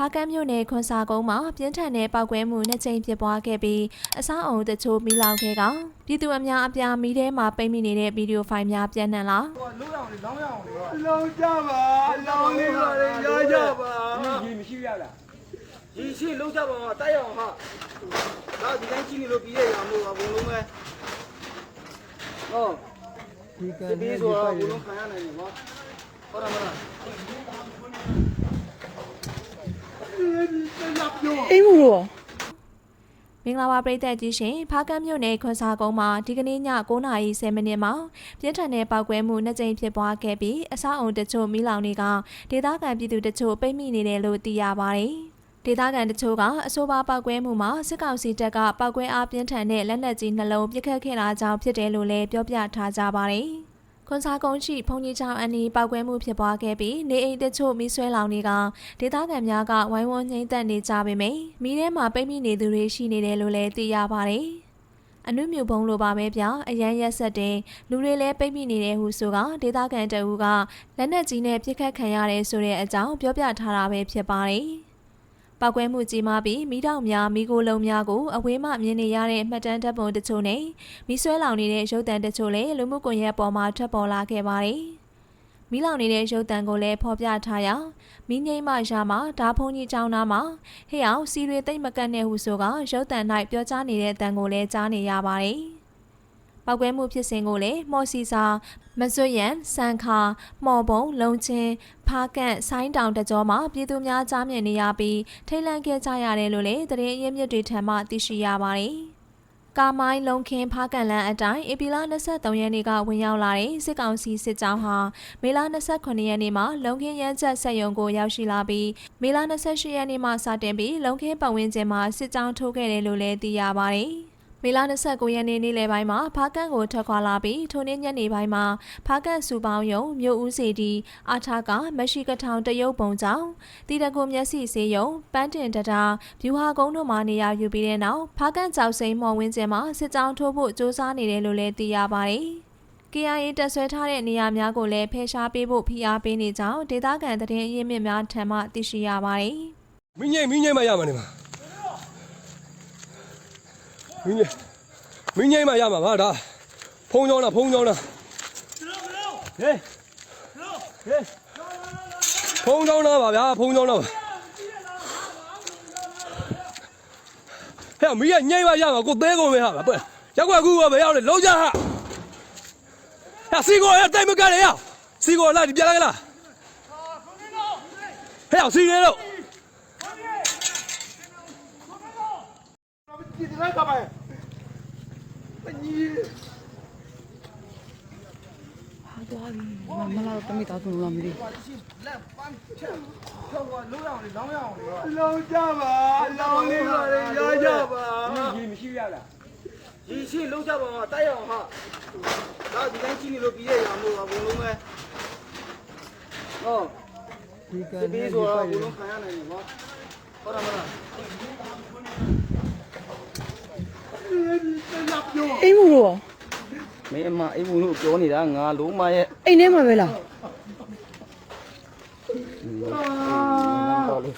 ဖားကန်းမြို့နယ်ခွန်စာကုန်းမှာပြင်းထန်တဲ့ပောက်ကွဲမှုနှစ်ကြိမ်ဖြစ်ပွားခဲ့ပြီးအဆောက်အုံတချို့မိလောင်ခဲ့ကပြည်သူအများအပြားမိထဲမှာပိတ်မိနေတဲ့ဗီဒီယိုဖိုင်များပြန့်နှံ့လာလို့ရအောင်လေလောင်းရအောင်လေအလောင်းကြပါအလောင်းလေးပါလေရကြပါရေမရှိရလားရေရှိလုံးကြပါမှာတိုက်ရအောင်ဟာဒါဒီတိုင်းကြည့်နေလို့ပြီးရအောင်လို့အကုန်လုံးပဲဟောဒီကဒီနေ့ပြီးဒီဆိုပိုတော့က်အကုန်လုံးခံရနိုင်တယ်နော်ဟုတ်တယ်မလား အေးဘူးရောမင်္ဂလာပါပရိသတ်ကြီးရှင်ဖားကန်းမြို့နယ်ခွန်စာကုန်းမှာဒီကနေ့ည9:30မိနစ်မှာပြင်းထန်တဲ့ပောက်ကွဲမှုနှစ်ကြိမ်ဖြစ်ပွားခဲ့ပြီးအဆောက်အုံတချို့မိလောင်တွေကဒေသခံပြည်သူတချို့ပိတ်မိနေတယ်လို့သိရပါတယ်ဒေသခံတချို့ကအဆိုပါပောက်ကွဲမှုမှာစစ်ကောင်စီတပ်ကပောက်ကွဲအားပြင်းထန်တဲ့လက်နက်ကြီးနှလုံးပစ်ခတ်ခဲ့တာကြောင့်ဖြစ်တယ်လို့လည်းပြောပြထားကြပါတယ်။ ခွန်စာကုန်းရှိဖုန်ကြီးချောင်းအနီးပောက်ကွဲမှုဖြစ်ပွားခဲ့ပြီးနေအိမ်တချို့မိဆွဲလောင်တွေကဒေသခံများကဝိုင်းဝန်းငိမ့်သက်နေကြပေမယ့်မိထဲမှာပိတ်မိနေသူတွေရှိနေတယ်လို့လည်းသိရပါတယ်။အနုမြူဘုံလိုပါပဲဗျာအရန်ရက်ဆက်တဲ့လူတွေလည်းပိတ်မိနေတယ်ဟုဆိုကဒေသခံတအူးကလက်နက်ကြီးနဲ့ပြစ်ခတ်ခံရတယ်ဆိုတဲ့အကြောင်းပြောပြထားတာပဲဖြစ်ပါတယ်။ ပောက်ကွဲမှုကြီးမားပြီးမိတောင်များမိကိုလုံးများကိုအဝေးမှမြင်နေရတဲ့မှတ်တမ်းဓာတ်ပုံတချို့နဲ့မိဆွဲလောင်နေတဲ့ရုပ်သံတချို့လည်းလူမှုကွန်ရက်ပေါ်မှာထွက်ပေါ်လာခဲ့ပါတယ်။မိလောင်နေတဲ့ရုပ်သံကိုလည်းဖော်ပြထားရာမိငိမ့်မရမှာဓာဖုန်ကြီးចောင်းသားမှာဟေ့အောင်စီတွေတိတ်မကတ်နဲ့ဟုဆိုကရုပ်သံ၌ပြောကြားနေတဲ့အတန်ကိုလည်းကြားနေရပါတယ်။ ပောက်ကွဲမှုဖြစ်စဉ်ကိုလည်းမော်စီစာမစွတ်ရန်စံခါမော်ပုံလုံချင်းဖားကန့်ဆိုင်းတောင်တကြောမှာပြည်သူများကြားမြင်နေရပြီးထိတ်လန့်ခဲ့ကြရတယ်လို့လည်းသတင်းအရင်းမြစ်တွေထံမှသိရှိရပါတယ်။ကာမိုင်းလုံခင်းဖားကန်လန်အတိုင်းဧပြီလ23ရက်နေ့ကဝင်ရောက်လာတဲ့စစ်ကောင်စီစစ်ကြောင်းဟာမေလ28ရက်နေ့မှာလုံခင်းရန်ချက်ဆက်ယုံကိုရောက်ရှိလာပြီးမေလ28ရက်နေ့မှစတင်ပြီးလုံခင်းပတ်ဝန်းကျင်မှာစစ်ကြောင်းထိုးခဲ့တယ်လို့လည်းသိရပါတယ်။ မေလ29ရက်နေ့နေ့လယ်ပိုင်းမှာဖားကန်ကိုထွက်ခွာလာပြီးထိုနေ့ညနေပိုင်းမှာဖားကန်စုပေါင်းယုံမြို့ဦးစီတီအာထာကမရှိကထောင်တရုတ်ပုံကြောင့်တီတကုမျက်စိစေးယုံပန်းတင်တတာဗျူဟာကုန်းတို့မှနေရာယူပြီးတဲ့နောက်ဖားကန်ကြောက်စိမ်းမော်ဝင်းကျင်မှာစစ်ကြောင်းထိုးဖို့စ조사နေတယ်လို့လည်းသိရပါတယ်။ KIA တက်ဆွဲထားတဲ့နေရာများကိုလည်းဖယ်ရှားပေးဖို့ဖိအားပေးနေကြောင်းဒေသခံသတင်းအရင်းမြစ်များထံမှသိရှိရပါတယ်။မင်းငိမ့်မင်းငိမ့်မရမှာနေမှာ မင်းငိမ့်မင်းငိမ့်မရမှာပါဒါဖုံးကြောင်းလားဖုံးကြောင်းလားဟေးဟေးဖုံးကြောင်းလားပါဗျာဖုံးကြောင်းလားပါဟဲ့မင်းကငိမ့်မရမှာကိုသဲကုန်ပဲဟာပဲရက်ကွက်ကူကပဲရောက်လေလုံးကြဟာဟဲ့စီကိုရတိုင်မကရရစီကိုလာဒီပြလာကလားဟဲ့စီနေတော့ ဒီလိုကပါပညီဟာသွားပြီမမလာတော့တမိသားသူလာမသိလက်ပန်းချက်ကျော်လို့ရအောင်လေလောင်းရအောင်လေအလောင်းကြပါအလောင်းလေးပါလေရကြပါရေမရှိရလားရေရှိလုံးကြပါမှာတိုက်ရအောင်ဟာဒါဒီတိုင်းကြည့်နေလို့ပြီးရအောင်လို့အကုန်လုံးပဲဟောဒီကဒီနေ့ပြီးဒီဆိုတော့ပိုအက်ကုန်လုံးခံရ နိုင်တယ်နော်ဟုတ်တယ်မလားအေးဘူးရောမင်းအမအိမ်ဘူးလို့ပြောနေတာငါလုံးမရဲ့အိမ်ထဲမှာပဲလားတော်လေး